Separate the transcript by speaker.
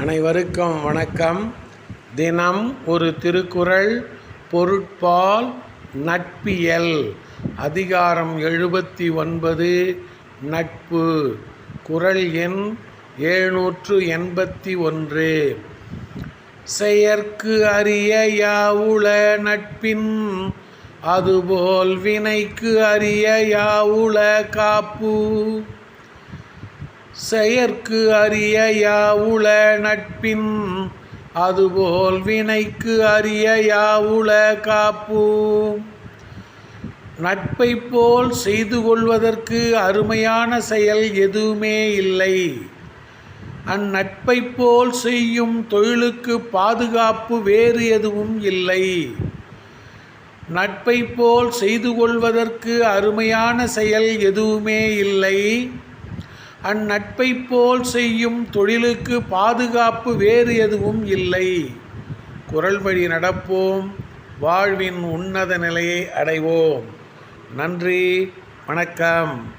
Speaker 1: அனைவருக்கும் வணக்கம். தினம் ஒரு திருக்குறள் பொருட்பால் நட்பியல். அதிகாரம் எழுபத்தி ஒன்பது நட்பு. குறள் எண் எழுநூற்று எண்பத்தி ஒன்று செயற்கு அரிய யாவுள நட்பின் அதுபோல் வினைக்கு அரிய யாவுள காப்பு. செயற்கு அரிய யாவுள நட்பின் அதுபோல் வினைக்கு அரிய யாவுள காப்பு. நட்பை போல் செய்து கொள்வதற்கு அருமையான செயல் எதுவுமே இல்லை. அந்நட்பை போல் செய்யும் தொழிலுக்கு பாதுகாப்பு வேறு எதுவும் இல்லை. நட்பை போல் செய்து கொள்வதற்கு அருமையான செயல் எதுவுமே இல்லை. அந்நட்பை போல் செய்யும் தொழிலுக்கு பாதுகாப்பு வேறு எதுவும் இல்லை. குரல் வழி நடப்போம். வாழ்வின் உன்னத நிலையை அடைவோம். நன்றி. வணக்கம்.